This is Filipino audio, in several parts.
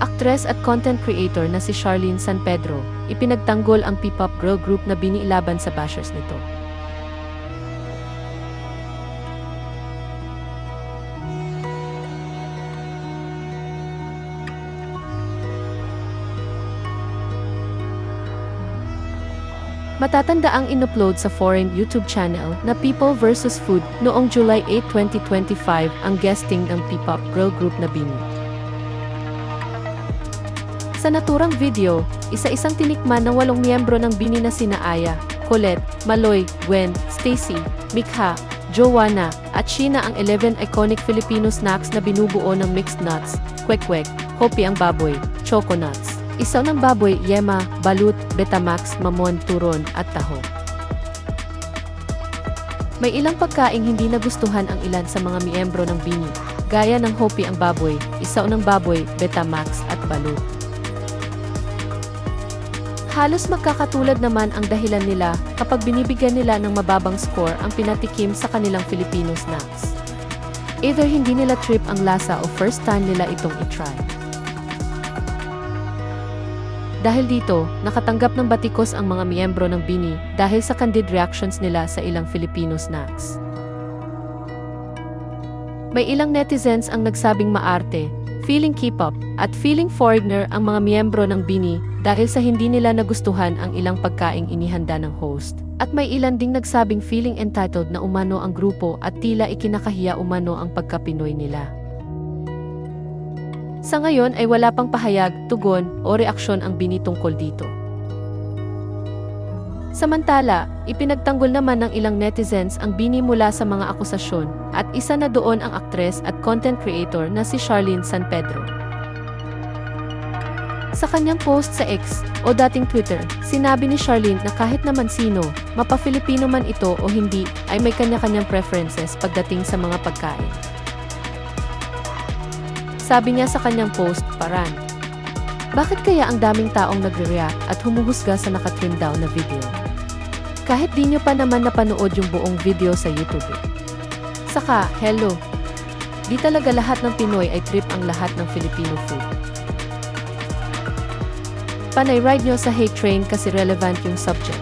Aktres at content creator na si Charlene San Pedro, ipinagtanggol ang P-pop girl group na biniilaban sa bashers nito. Matatanda ang inupload sa foreign YouTube channel na People vs. Food noong July 8, 2025 ang guesting ng P-pop girl group na Bini. Sa naturang video, isa-isang tinikman ng walong miyembro ng Bini na sina Aya, Colette, Maloy, Gwen, Stacy, Mikha, Joanna, at Sheena ang 11 iconic Filipino snacks na binubuo ng mixed nuts, kwek-kwek, hopi ang baboy, choco nuts. Isaw ng baboy, yema, balut, betamax, mamon, turon, at taho. May ilang pagkaing hindi nagustuhan ang ilan sa mga miyembro ng Bini, gaya ng hopi ang baboy, isaw ng baboy, betamax, at balut. Halos magkakatulad naman ang dahilan nila kapag binibigyan nila ng mababang score ang pinatikim sa kanilang Filipino snacks. Either hindi nila trip ang lasa o first time nila itong itry. Dahil dito, nakatanggap ng batikos ang mga miyembro ng Bini dahil sa candid reactions nila sa ilang Filipino snacks. May ilang netizens ang nagsabing maarte, feeling K-pop, at feeling foreigner ang mga miyembro ng Bini dahil sa hindi nila nagustuhan ang ilang pagkaing inihanda ng host. At may ilan ding nagsabing feeling entitled na umano ang grupo at tila ikinakahiya umano ang pagka-Pinoy nila. Sa ngayon ay wala pang pahayag, tugon, o reaksyon ang Bini tungkol dito. Samantala, ipinagtanggol naman ng ilang netizens ang Bini mula sa mga akusasyon at isa na doon ang aktres at content creator na si Charlene San Pedro. Sa kanyang post sa X o dating Twitter, sinabi ni Charlene na kahit naman sino, mapa-Filipino man ito o hindi, ay may kanya-kanyang preferences pagdating sa mga pagkain. Sabi niya sa kanyang post, paran. Bakit kaya ang daming taong nagre-react at humuhusga sa nakatrim down na video? Kahit di nyo pa naman napanood yung buong video sa YouTube. eh. Saka, hello. Di talaga lahat ng Pinoy ay trip ang lahat ng Filipino food. Panay ride nyo sa hate train kasi relevant yung subject.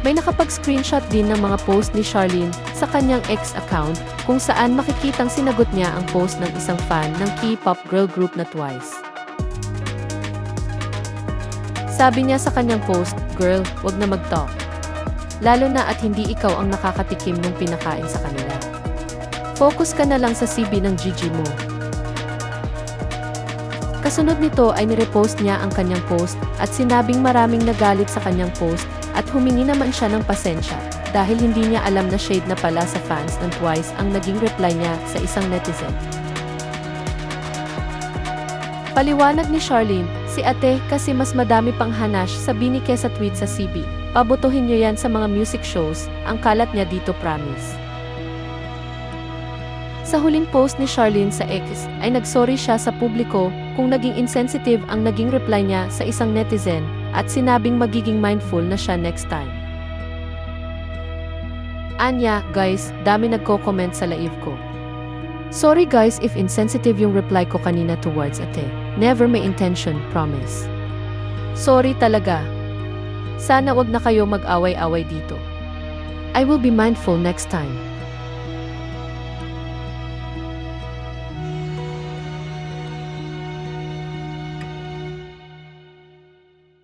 May nakapag-screenshot din ng mga post ni Charlene sa kanyang ex account kung saan makikitang sinagot niya ang post ng isang fan ng K-pop girl group na Twice. Sabi niya sa kanyang post, Girl, wag na mag-talk. Lalo na at hindi ikaw ang nakakatikim ng pinakain sa kanila. Focus ka na lang sa CB ng Gigi mo. Kasunod nito ay nirepost niya ang kanyang post at sinabing maraming nagalit sa kanyang post at humingi naman siya ng pasensya dahil hindi niya alam na shade na pala sa fans ng Twice ang naging reply niya sa isang netizen. Paliwanag ni Charlene, si ate kasi mas madami pang hanash sa bini kesa tweet sa CB. Pabutuhin niyo yan sa mga music shows, ang kalat niya dito promise. Sa huling post ni Charlene sa X, ay nagsorry siya sa publiko kung naging insensitive ang naging reply niya sa isang netizen at sinabing magiging mindful na siya next time. Anya, guys, dami nagko-comment sa live ko. Sorry guys if insensitive yung reply ko kanina towards ate. Never may intention, promise. Sorry talaga. Sana wag na kayo mag-away-away dito. I will be mindful next time.